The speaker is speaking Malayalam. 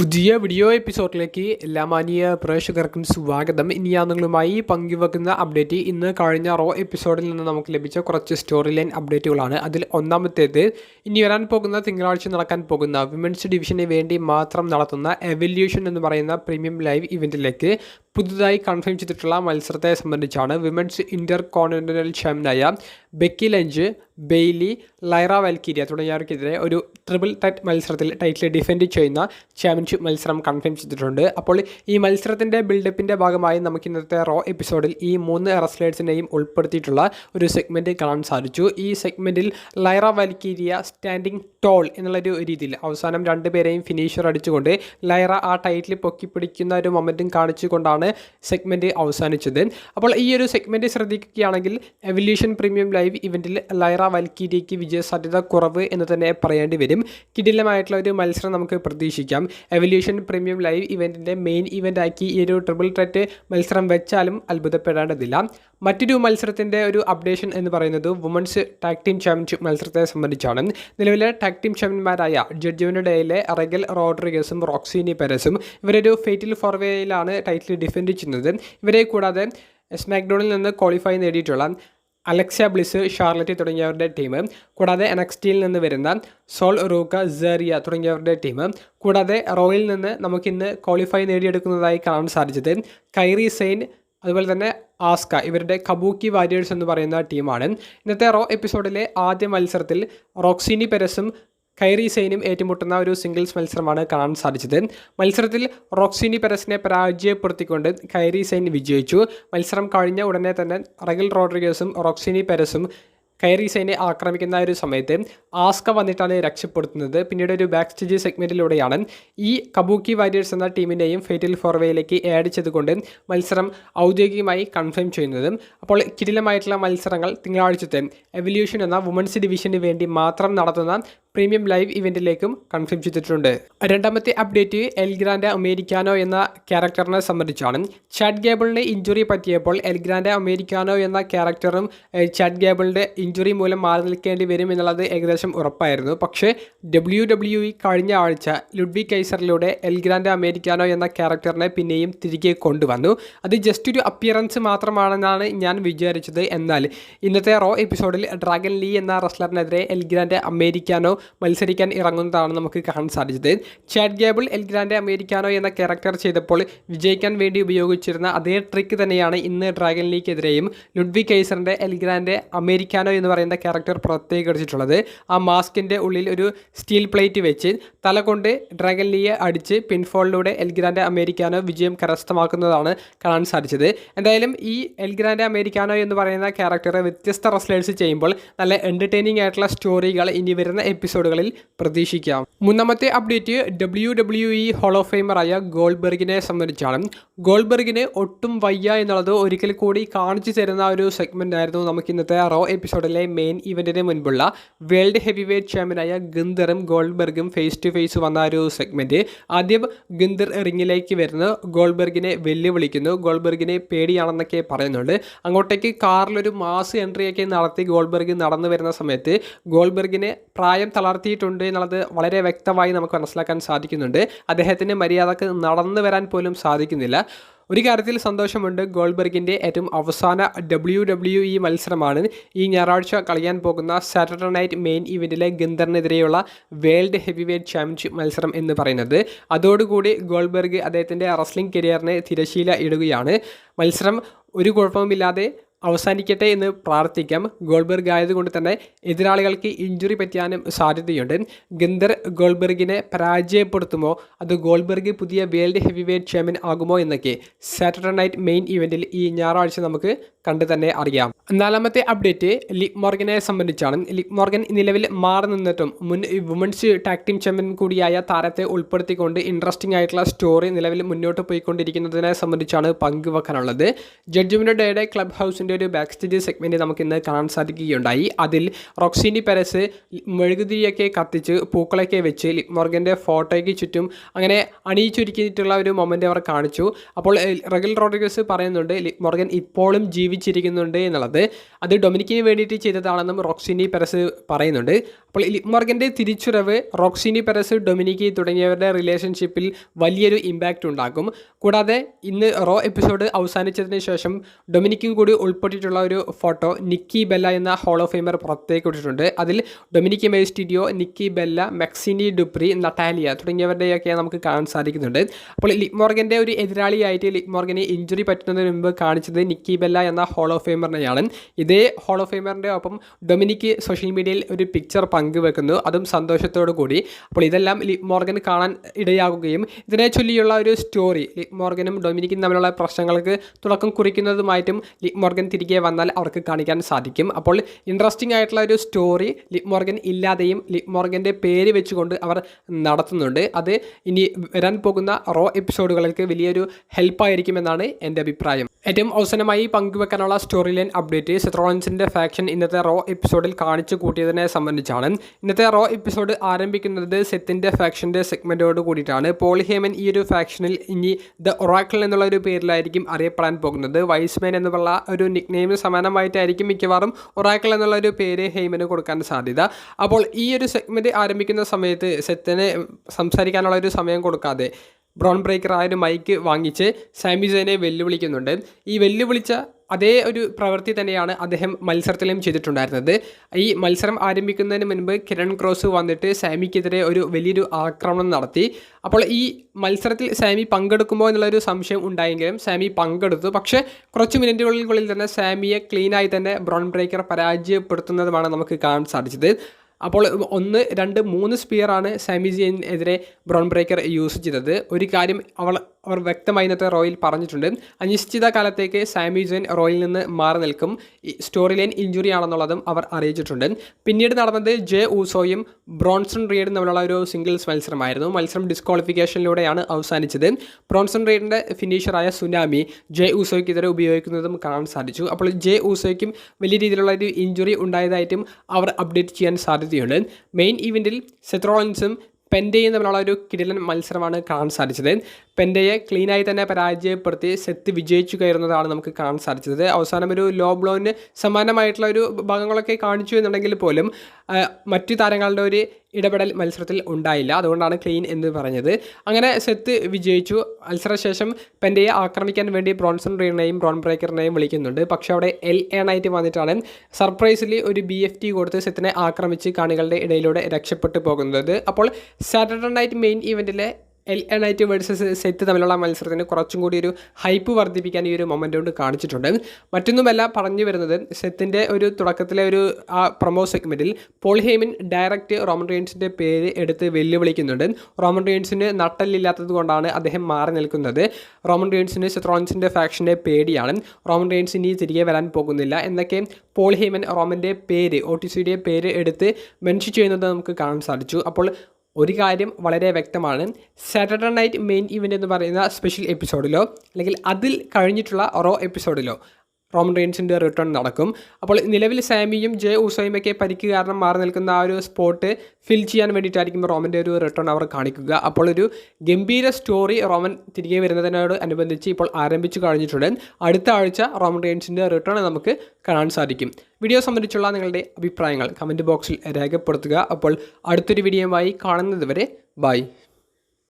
പുതിയ വീഡിയോ എപ്പിസോഡിലേക്ക് എല്ലാ മാന്യ പ്രേക്ഷകർക്കും സ്വാഗതം. ഇനി ഞാൻ നിങ്ങളുമായി പങ്കുവെക്കുന്ന അപ്ഡേറ്റ് ഇന്ന് കഴിഞ്ഞ റോ എപ്പിസോഡിൽ നിന്ന് നമുക്ക് ലഭിച്ച കുറച്ച് സ്റ്റോറി ലൈൻ അപ്ഡേറ്റുകളാണ് അതിൽ ഒന്നാമത്തേത് ഇനി വരാൻ പോകുന്ന തിങ്കളാഴ്ച നടക്കാൻ പോകുന്ന വിമൻസ് ഡിവിഷന് വേണ്ടി മാത്രം നടത്തുന്ന എവല്യൂഷൻ എന്ന് പറയുന്ന പ്രീമിയം ലൈവ് ഇവന്റിലേക്ക് പുതുതായി കൺഫേം ചെയ്തിട്ടുള്ള മത്സരത്തെ സംബന്ധിച്ചാണ് വിമൻസ് ഇന്റർ കോണ്ടിനെന്റൽ ചാമ്പ്യനായ Becky Lynch Bayley Lyra Valkyria തുടങ്ങിയവർക്കെതിരെ ഒരു ട്രിപ്പിൾ തെറ്റ് മത്സരത്തിൽ ടൈറ്റിൽ ഡിഫെൻഡ് ചെയ്യുന്ന ചാമ്പ്യൻഷിപ്പ് മത്സരം കൺഫേം ചെയ്തിട്ടുണ്ട്. അപ്പോൾ ഈ മത്സരത്തിന്റെ ബിൽഡപ്പിന്റെ ഭാഗമായി നമുക്ക് ഇന്നത്തെ റോ എപ്പിസോഡിൽ ഈ മൂന്ന് റെസ്ലേഴ്സിനെയും ഉൾപ്പെടുത്തിയിട്ടുള്ള ഒരു സെഗ്മെന്റ് കാണാൻ സാധിച്ചു. ഈ സെഗ്മെന്റിൽ ലൈറ വൽക്കീരിയ സ്റ്റാൻഡിങ് ടോൾ എന്നുള്ളൊരു രീതിയിൽ അവസാനം രണ്ടുപേരെയും ഫിനിഷർ അടിച്ചുകൊണ്ട് ലൈറ ആ ടൈറ്റിൽ പൊക്കിപ്പിടിക്കുന്ന ഒരു മൊമെന്റും കാണിച്ചുകൊണ്ടാണ് സെഗ്മെന്റ് അവസാനിച്ചത്. അപ്പോൾ ഈ ഒരു സെഗ്മെന്റ് ശ്രദ്ധിക്കുകയാണെങ്കിൽ എവല്യൂഷൻ പ്രീമിയം ലൈവ് ഇവന്റിൽ ലൈറ വൽക്കീരിയയ്ക്ക് വിജയ സാധ്യത കുറവ് എന്ന് തന്നെ പറയേണ്ടി വരും. കിടിലമായിട്ടുള്ള ഒരു മത്സരം നമുക്ക് പ്രതീക്ഷിക്കാം. എവല്യൂഷൻ പ്രീമിയം ലൈവ് ഇവന്റിന്റെ മെയിൻ ഇവന്റ് ആക്കി ഈ ഒരു ട്രിപ്പിൾ ട്രെറ്റ് മത്സരം വെച്ചാലും അത്ഭുതപ്പെടേണ്ടതില്ല. മറ്റൊരു മത്സരത്തിന്റെ ഒരു അപ്ഡേഷൻ എന്ന് പറയുന്നത് വുമൻസ് ടാക് ടീം ചാമ്പ്യൻഷിപ്പ് മത്സരത്തെ സംബന്ധിച്ചാണ്. നിലവിലെ ടാക് ടീം ചാമ്പ്യന്മാരായ ജഡ്ജുവിന്റെ ഡേയിലെ റെഗൽ റോഡ്രിഗസും റോക്സിനി പെരസും ഇവരൊരു ഫേറ്റിൽ ഫോർവേയിലാണ് ടൈറ്റിൽ ഡിഫെൻഡ് ചെയ്യുന്നത്. ഇവരെ കൂടാതെ സ്മാക്ഡോണിൽ നിന്ന് ക്വാളിഫൈ നേടിയിട്ടുള്ള അലക്സ ബ്ലിസ് ഷാർലറ്റ് തുടങ്ങിയവരുടെ ടീം കൂടാതെ എനക്സ്റ്റിയിൽ നിന്ന് വരുന്ന സോൾ റൂക്ക സെറിയ തുടങ്ങിയവരുടെ ടീം കൂടാതെ റോയിൽ നിന്ന് നമുക്കിന്ന് ക്വാളിഫൈ നേടിയെടുക്കുന്നതായി കാണാൻ സാധിച്ചത് കൈറി സെയിൻ അതുപോലെ തന്നെ ആസ്ക ഇവരുടെ കബൂക്കി വാരിയേഴ്സ് എന്ന് പറയുന്ന ടീമാണ് ഇന്നത്തെ റോ എപ്പിസോഡിലെ ആദ്യ മത്സരത്തിൽ റോക്സിനി പെരസും കൈറി സെയിനും ഏറ്റുമുട്ടുന്ന ഒരു സിംഗിൾസ് മത്സരമാണ് കാണാൻ സാധിച്ചത്. മത്സരത്തിൽ റോക്സിനി പെരസിനെ പരാജയപ്പെടുത്തിക്കൊണ്ട് കൈറി സെയിൻ വിജയിച്ചു. മത്സരം കഴിഞ്ഞ ഉടനെ തന്നെ റഗിൽ റോഡ്രിഗസും റോക്സിനി പെരസും കൈറി സൈനെ ആക്രമിക്കുന്ന ഒരു സമയത്ത് ആസ്ക വന്നിട്ടാണ് രക്ഷപ്പെടുത്തുന്നത്. പിന്നീട് ഒരു ബാക്ക് സ്റ്റേജ് സെഗ്മെന്റിലൂടെയാണ് ഈ കബൂക്കി വാരിയേഴ്സ് എന്ന ടീമിനെയും ഫേറ്റൽ ഫോർവേയിലേക്ക് ആഡ് ചെയ്തുകൊണ്ട് മത്സരം ഔദ്യോഗികമായി കൺഫേം ചെയ്യുന്നത്. അപ്പോൾ കിടിലമായിട്ടുള്ള മത്സരങ്ങൾ തിങ്കളാഴ്ചത്തെ എവല്യൂഷൻ എന്ന വുമൻസ് ഡിവിഷന് വേണ്ടി മാത്രം നടത്തുന്ന പ്രീമിയം ലൈവ് ഇവന്റിലേക്കും കൺഫേം ചെയ്തിട്ടുണ്ട്. രണ്ടാമത്തെ അപ്ഡേറ്റ് എൽഗ്രാൻഡ അമേരിക്കാനോ എന്ന ക്യാരക്ടറിനെ സംബന്ധിച്ചാണ്. ചാറ്റ് ഗേബിളിന് ഇഞ്ചുറി പറ്റിയപ്പോൾ എൽഗ്രാൻഡ അമേരിക്കാനോ എന്ന ക്യാരക്ടറും ചാറ്റ് ഗേബിളിന്റെ ഇഞ്ചുറി മൂലം മാറി നിൽക്കേണ്ടി വരും എന്നുള്ളത് ഏകദേശം ഉറപ്പായിരുന്നു. പക്ഷേ ഡബ്ല്യു ഡബ്ല്യു ഇ കഴിഞ്ഞ ആഴ്ച ലുഡ്വി കൈസറിലൂടെ എൽഗ്രാൻഡ അമേരിക്കാനോ എന്ന ക്യാരക്ടറിനെ പിന്നെയും തിരികെ കൊണ്ടുവന്നു. അത് ജസ്റ്റ് ഒരു അപ്പിയറൻസ് മാത്രമാണെന്നാണ് ഞാൻ വിചാരിച്ചത്. എന്നാൽ ഇന്നത്തെ റോ എപ്പിസോഡിൽ ഡ്രാഗൻ ലീ എന്ന റെസ്ലറിനെതിരെ എൽഗ്രാൻഡ് അമേരിക്കാനോ മത്സരിക്കാൻ ഇറങ്ങുന്നതാണ് നമുക്ക് കാണാൻ സാധിച്ചത്. Chad Gable El Grande Americano എന്ന ക്യാരക്ടർ ചെയ്തപ്പോൾ വിജയിക്കാൻ വേണ്ടി ഉപയോഗിച്ചിരുന്ന അതേ ട്രിക്ക് തന്നെയാണ് ഇന്ന് ഡ്രാഗൺ ലീക്കെതിരെയും ലുഡ്വി കൈസറിന്റെ എൽഗ്രാൻഡ് അമേരിക്കാനോ എന്ന് പറയുന്ന ക്യാരക്ടർ പ്രത്യേകിച്ചിട്ടുള്ളത് ആ മാസ്കിന്റെ ഉള്ളിൽ ഒരു സ്റ്റീൽ പ്ലേറ്റ് വെച്ച് തലകൊണ്ട് ഡ്രാഗൻ ലീയെ അടിച്ച് പിൻഫോളിലൂടെ എൽഗ്രാൻഡ് അമേരിക്കാനോ വിജയം കരസ്ഥമാക്കുന്നതാണ് കാണാൻ സാധിച്ചത്. എന്തായാലും ഈ എൽഗ്രാൻഡ് അമേരിക്കാനോ എന്ന് പറയുന്ന ക്യാരക്ടർ വ്യത്യസ്ത റെസ്ലേഴ്സ് ചെയ്യുമ്പോൾ നല്ല എന്റർടൈനിങ് ആയിട്ടുള്ള സ്റ്റോറികൾ ഇനി വരുന്ന എപ്പിസോഡുകളിൽ പ്രതീക്ഷിക്കാം. മൂന്നാമത്തെ update W W E hall of ഫെയിമറായ ഗോൾബെർഗിനെ സംബന്ധിച്ചാണ്. ഗോൾബെർഗിന് ഒട്ടും വയ്യ എന്നുള്ളത് ഒരിക്കൽ കൂടി കാണിച്ചു തരുന്ന ഒരു സെഗ്മെന്റ് ആയിരുന്നു നമുക്ക് ഇന്നത്തെ റോ എപ്പിസോഡിലെ മെയിൻ ഇവന്റിന് മുൻപുള്ള വേൾഡ് ഹെവി വെയ്റ്റ് ചാമ്പ്യനായ ഗിന്ദറും ഗോൾബെർഗും ഫേസ് ടു ഫേസ് വന്ന ഒരു സെഗ്മെന്റ് ആദ്യം ഗിന്ദർ റിങ്ങിലേക്ക് വരുന്നു. ഗോൾബെർഗിനെ വെല്ലുവിളിക്കുന്നു. ഗോൾബെർഗിനെ പേടിയാണെന്നൊക്കെ പറയുന്നുണ്ട്. അങ്ങോട്ടേക്ക് കാറിലൊരു മാസ് എൻട്രിയൊക്കെ നടത്തി ഗോൾബെർഗ് നടന്നു വരുന്ന സമയത്ത് ഗോൾബെർഗിനെ പ്രായം തളർത്തിയിട്ടുണ്ട് എന്നുള്ളത് വളരെ വ്യക്തമായി നമുക്ക് മനസ്സിലാക്കാൻ സാധിക്കുന്നുണ്ട്. അദ്ദേഹത്തിന്റെ മര്യാദയ്ക്ക് നടന്നു വരാൻ പോലും സാധിക്കുന്നില്ല. ഒരു കാര്യത്തിൽ സന്തോഷമുണ്ട്. ഗോൾബർഗിന്റെ ഏറ്റവും അവസാന ഡബ്ല്യു ഡബ്ല്യു ഇ മത്സരമാണ്. ഈ ഞായറാഴ്ച കളിയാൻ പോകുന്ന സാറ്റർഡേ നൈറ്റ് മെയിൻ ഇവന്റിലെ ഗന്ധറിനെതിരെയുള്ള വേൾഡ് ഹെവി വെയ്റ്റ് ചാമ്പ്യൻഷിപ്പ് മത്സരം എന്ന് പറയുന്നത്. അതോടുകൂടി ഗോൾബർഗ് അദ്ദേഹത്തിന്റെ റസ്ലിംഗ് കരിയറിനെ തിരശീല ഇടുകയാണ്. മത്സരം ഒരു കുഴപ്പവുമില്ലാതെ അവസാനിക്കട്ടെ എന്ന് പ്രാർത്ഥിക്കാം. ഗോൾബെർഗ് ആയതുകൊണ്ട് തന്നെ എതിരാളികൾക്ക് ഇഞ്ചുറി പറ്റാനും സാധ്യതയുണ്ട്. ഗന്ധർ ഗോൾബെർഗിനെ പരാജയപ്പെടുത്തുമോ? അത് ഗോൾബെർഗ് പുതിയ വേൾഡ് ഹെവി വെയ്റ്റ് ചാമ്പ്യൻ ആകുമോ എന്നൊക്കെ സാറ്റർഡേ നൈറ്റ് മെയിൻ ഇവന്റിൽ ഈ ഞായറാഴ്ച നമുക്ക് കണ്ടു തന്നെ അറിയാം. നാലാമത്തെ അപ്ഡേറ്റ് ലിപ് മോർഗനെ സംബന്ധിച്ചാണ്. ലിപ് മോർഗൻ നിലവിൽ മാറി നിന്നിട്ടും മുൻ വുമൻസ് ടാക് ടീം ചാമ്പ്യൻ കൂടിയായ താരത്തെ ഉൾപ്പെടുത്തിക്കൊണ്ട് ഇൻട്രസ്റ്റിംഗ് ആയിട്ടുള്ള സ്റ്റോറി നിലവിൽ മുന്നോട്ട് പോയിക്കൊണ്ടിരിക്കുന്നതിനെ സംബന്ധിച്ചാണ് പങ്കുവെക്കാനുള്ളത്. ജഡ്ജ്മെന്റ് ഡേയുടെ ക്ലബ് ഹൗസിന്റെ ഒരു ബാക്ക് സ്റ്റേജ് സെഗ്മെന്റ് നമുക്ക് ഇന്ന് കാണാൻ സാധിക്കുകയുണ്ടായി. അതിൽ റോക്സിനി പെരസ് മെഴുകുതിരിയൊക്കെ കത്തിച്ച് പൂക്കളൊക്കെ വെച്ച് ലിപ് മോർഗന്റെ ഫോട്ടോയ്ക്ക് ചുറ്റും അങ്ങനെ അണിയിച്ചൊരുക്കിയിട്ടുള്ള ഒരു മൊമെന്റ് അവർ കാണിച്ചു. അപ്പോൾ റഗൽ റോഡ്രിഗസ് പറയുന്നുണ്ട് ലിപ് മോർഗൻ ഇപ്പോഴും ജീവിച്ചിരിക്കുന്നുണ്ട് എന്നുള്ളത്. അത് ഡൊമിനിക്കിന് വേണ്ടിയിട്ട് ചെയ്തതാണെന്നും റോക്സിനി പെരസ് പറയുന്നുണ്ട്. അപ്പോൾ ലിപ്മോർഗന്റെ തിരിച്ചുവരവ് റോക്സിനി പെരസ് ഡൊമിനിക്കി തുടങ്ങിയവരുടെ റിലേഷൻഷിപ്പിൽ വലിയൊരു ഇമ്പാക്റ്റ് ഉണ്ടാക്കും. കൂടാതെ ഇന്ന് റോ എപ്പിസോഡ് അവസാനിച്ചതിന് ശേഷം ഡൊമിനിക്കും കൂടി ഉൾപ്പെട്ടിട്ടുള്ള ഒരു ഫോട്ടോ നിക്കി ബെല്ല എന്ന ഹോൾ ഓഫ് ഫെയിമർ പുറത്തേക്ക് വിട്ടിട്ടുണ്ട് അതിൽ Dominik Mysterio Nikki Bella Maxxine Dupri Natalya തുടങ്ങിയവരുടെയൊക്കെ നമുക്ക് കാണാൻ സാധിക്കുന്നുണ്ട്. അപ്പോൾ ലിപ്മോർഗന്റെ ഒരു എതിരാളിയായിട്ട് ലിപ്മോർഗന് ഇഞ്ചുറി പറ്റുന്നതിന് മുമ്പ് കാണിച്ചത് നിക്കി ബെല്ല എന്ന ഹോൾ ഓഫ് ഇതേ ഹോൾ ഓഫ് ഒപ്പം ഡൊമിനിക്ക് സോഷ്യൽ മീഡിയയിൽ ഒരു പിക്ചർ പങ്കുവെക്കുന്നു അതും സന്തോഷത്തോടു കൂടി. അപ്പോൾ ഇതെല്ലാം ലിപ് മോർഗൻ കാണാൻ ഇടയാകുകയും ഇതിനെ ചൊല്ലിയുള്ള ഒരു സ്റ്റോറി ലിപ് മോർഗനും ഡൊമിനിക്കും തമ്മിലുള്ള പ്രശ്നങ്ങൾക്ക് തുടക്കം കുറിക്കുന്നതുമായിട്ടും ലിപ് മോർഗൻ തിരികെ വന്നാൽ അവർക്ക് കാണിക്കാൻ സാധിക്കും. അപ്പോൾ ഇൻട്രസ്റ്റിംഗ് ആയിട്ടുള്ള ഒരു സ്റ്റോറി ലിപ് മോർഗൻ ഇല്ലാതെയും ലിപ് മോർഗന്റെ പേര് വെച്ചുകൊണ്ട് അവർ നടത്തുന്നുണ്ട്. അത് ഇനി വരാൻ പോകുന്ന റോ എപ്പിസോഡുകൾക്ക് വലിയൊരു ഹെൽപ്പായിരിക്കുമെന്നാണ് എന്റെ അഭിപ്രായം. ഏറ്റവും അവസാനമായി പങ്കുവെക്കാനുള്ള സ്റ്റോറി ലൈൻ അപ്ഡേറ്റ് സെത്രോളൻസിന്റെ ഫാക്ഷൻ ഇന്നത്തെ റോ എപ്പിസോഡിൽ കാണിച്ചു കൂട്ടിയതിനെ സംബന്ധിച്ചാണ്. ഇന്നത്തെ റോ എപ്പിസോഡ് ആരംഭിക്കുന്നത് സെത്തിന്റെ ഫാക്ഷന്റെ സെഗ്മെന്റോട് കൂടിയിട്ടാണ്. പോളിഹേമൻ ഈ ഒരു ഫാക്ഷനിൽ ഇനി ദ ഒറാക്കിൾ എന്നുള്ള ഒരു പേരിലായിരിക്കും അറിയപ്പെടാൻ പോകുന്നത്. വൈസ്മാൻ എന്നുള്ള ഒരു നിക് നെയിമിന് സമാനമായിട്ടായിരിക്കും മിക്കവാറും ഒറാക്കിൾ എന്നുള്ള ഒരു പേര് ഹേമന് കൊടുക്കാൻ സാധ്യത. അപ്പോൾ ഈ ഒരു സെഗ്മെന്റ് ആരംഭിക്കുന്ന സമയത്ത് സെത്തിന് സംസാരിക്കാനുള്ള ഒരു സമയം കൊടുക്കാതെ ബ്രൗൺ ബ്രേക്കർ ആ ഒരു മൈക്ക് വാങ്ങിച്ച് സാമിസേനെ വെല്ലുവിളിക്കുന്നുണ്ട്. ഈ വെല്ലുവിളിച്ച അതേ ഒരു പ്രവൃത്തി തന്നെയാണ് അദ്ദേഹം മത്സരത്തിലും ചെയ്തിട്ടുണ്ടായിരുന്നത്. ഈ മത്സരം ആരംഭിക്കുന്നതിന് മുൻപ് കിരൺ ക്രോസ് വന്നിട്ട് സാമിക്കെതിരെ ഒരു വലിയൊരു ആക്രമണം നടത്തി. അപ്പോൾ ഈ മത്സരത്തിൽ സാമി പങ്കെടുക്കുമോ എന്നുള്ളൊരു സംശയം ഉണ്ടായെങ്കിലും സാമി പങ്കെടുത്തു. പക്ഷേ കുറച്ച് മിനിറ്റുകൾക്കുള്ളിൽ തന്നെ സാമിയെ ക്ലീനായി തന്നെ ബ്രോൺ ബ്രേക്കർ പരാജയപ്പെടുത്തുന്നതുമാണ് നമുക്ക് കാണാൻ സാധിച്ചത്. അപ്പോൾ ഒന്ന് രണ്ട് മൂന്ന് സ്പിയറാണ് സാമി എതിരെ ബ്രൗൺ ബ്രേക്കർ യൂസ് ചെയ്തത്. ഒരു കാര്യം അവൾ അവർ വ്യക്തമായി ഇന്നത്തെ റോയിൽ പറഞ്ഞിട്ടുണ്ട്. അനിശ്ചിത കാലത്തേക്ക് സാമി ജെയിൻ റോയിൽ നിന്ന് മാറി നിൽക്കും. സ്റ്റോറി ലൈൻ ഇഞ്ചുറി ആണെന്നുള്ളതും അവർ അറിയിച്ചിട്ടുണ്ട്. പിന്നീട് നടന്നത് ജെ ഊസോയും ബ്രോൺസൺ റീഡും തമ്മിലുള്ള ഒരു സിംഗിൾസ് മത്സരമായിരുന്നു. മത്സരം ഡിസ്ക്വാളിഫിക്കേഷനിലൂടെയാണ് അവസാനിച്ചത്. ബ്രോൺസൺ റീഡിന്റെ ഫിനിഷറായ സുനാമി ജെ ഊസോയ്ക്കെതിരെ ഉപയോഗിക്കുന്നതും കാണാൻ സാധിച്ചു. അപ്പോൾ ജെ ഊസോയ്ക്കും വലിയ രീതിയിലുള്ള ഒരു ഇഞ്ചുറി ഉണ്ടായതായിട്ടും അവർ അപ്ഡേറ്റ് ചെയ്യാൻ സാധ്യതയുണ്ട്. മെയിൻ ഇവന്റിൽ സെത്രോളൻസും പെൻഡയും തമ്മിലുള്ള ഒരു കിടിലൻ മത്സരമാണ് കാണാൻ സാധിച്ചത്. പെൻഡയെ ക്ലീനായി തന്നെ പരാജയപ്പെടുത്തി സെത്ത് വിജയിച്ചു കയറുന്നതാണ് നമുക്ക് കാണാൻ സാധിച്ചത്. അവസാനം ഒരു ലോ ബ്ലോവിന് സമാനമായിട്ടുള്ള ഒരു ഭാഗങ്ങളൊക്കെ കാണിച്ചു എന്നുണ്ടെങ്കിൽ പോലും മറ്റു താരങ്ങളുടെ ഒരു ഇടപെടൽ മത്സരത്തിൽ ഉണ്ടായില്ല. അതുകൊണ്ടാണ് ക്ലീൻ എന്ന് പറഞ്ഞത്. അങ്ങനെ സെത്ത് വിജയിച്ചു. മത്സരശേഷം പെൻഡയെ ആക്രമിക്കാൻ വേണ്ടി ബ്രോൺസൺ റീനെയും ബ്രോൺ ബ്രേക്കറിനെയും വിളിക്കുന്നുണ്ട്. പക്ഷേ അവിടെ എൽ എ നൈറ്റ് വന്നിട്ടാണ് സർപ്രൈസിലി ഒരു ബി എഫ് ടി കൊടുത്ത് സെത്തിനെ ആക്രമിച്ച് കാണികളുടെ ഇടയിലൂടെ രക്ഷപ്പെട്ടു പോകുന്നത്. അപ്പോൾ Saturday night main ഇവന്റിലെ L A Knight versus Seth തമ്മിലുള്ള മത്സരത്തിന് കുറച്ചും കൂടി ഒരു ഹൈപ്പ് വർദ്ധിപ്പിക്കാൻ ഈ ഒരു മൊമെന്റ് കൊണ്ട് കാണിച്ചിട്ടുണ്ട്. മറ്റൊന്നുമല്ല പറഞ്ഞു വരുന്നത് സെത്തിന്റെ ഒരു തുടക്കത്തിലെ ഒരു ആ പ്രൊമോ സെഗ്മെന്റിൽ പോൾ ഡയറക്റ്റ് റോമൻ റെയിൻസിന്റെ പേര് എടുത്ത് വെല്ലുവിളിക്കുന്നുണ്ട്. റോമൻ റെയിൻസിന് നട്ടല്ലില്ലാത്തത് കൊണ്ടാണ് അദ്ദേഹം മാറി നിൽക്കുന്നത്. റോമൻ റെയിൻസിന് സെത്രോൺസിന്റെ ഫാക്ഷന്റെ പേടിയാണ്. റോമൻ റെയിൻസ് ഇനി തിരികെ വരാൻ പോകുന്നില്ല എന്നൊക്കെ പോൾ റോമന്റെ പേര് ഒ ടി സിയുടെ പേര് എടുത്ത് മെൻഷൻ ചെയ്യുന്നത് നമുക്ക് കാണാൻ സാധിച്ചു. അപ്പോൾ ഒരു കാര്യം വളരെ വ്യക്തമാണ്. സാറ്റർഡേ നൈറ്റ് മെയിൻ ഇവന്റ് എന്ന് പറയുന്ന സ്പെഷ്യൽ എപ്പിസോഡിലോ അല്ലെങ്കിൽ അതിൽ കഴിഞ്ഞിട്ടുള്ള റോ എപ്പിസോഡിലോ റോമൻ റെയിൻസിന്റെ റിട്ടേൺ നടക്കും. അപ്പോൾ നിലവിൽ സാമിയും ജെ ഉസൈമൊക്കെ പരിക്ക് കാരണം മാറി നിൽക്കുന്ന ആ ഒരു സ്പോട്ട് ഫിൽ ചെയ്യാൻ വേണ്ടിയിട്ടായിരിക്കും റോമന്റെ ഒരു റിട്ടേൺ അവർ കാണിക്കുക. അപ്പോൾ ഒരു ഗംഭീര സ്റ്റോറി റോമൻ തിരികെ വരുന്നതിനോട് അനുബന്ധിച്ച് ഇപ്പോൾ ആരംഭിച്ചു കഴിഞ്ഞിട്ടുണ്ട്. അടുത്ത ആഴ്ച റോമൻ റെയിൻസിന്റെ റിട്ടേൺ നമുക്ക് കാണാൻ സാധിക്കും. വീഡിയോ സംബന്ധിച്ചുള്ള നിങ്ങളുടെ അഭിപ്രായങ്ങൾ കമന്റ് ബോക്സിൽ രേഖപ്പെടുത്തുക. അപ്പോൾ അടുത്തൊരു വീഡിയോയുമായി കാണുന്നത് വരെ ബൈ.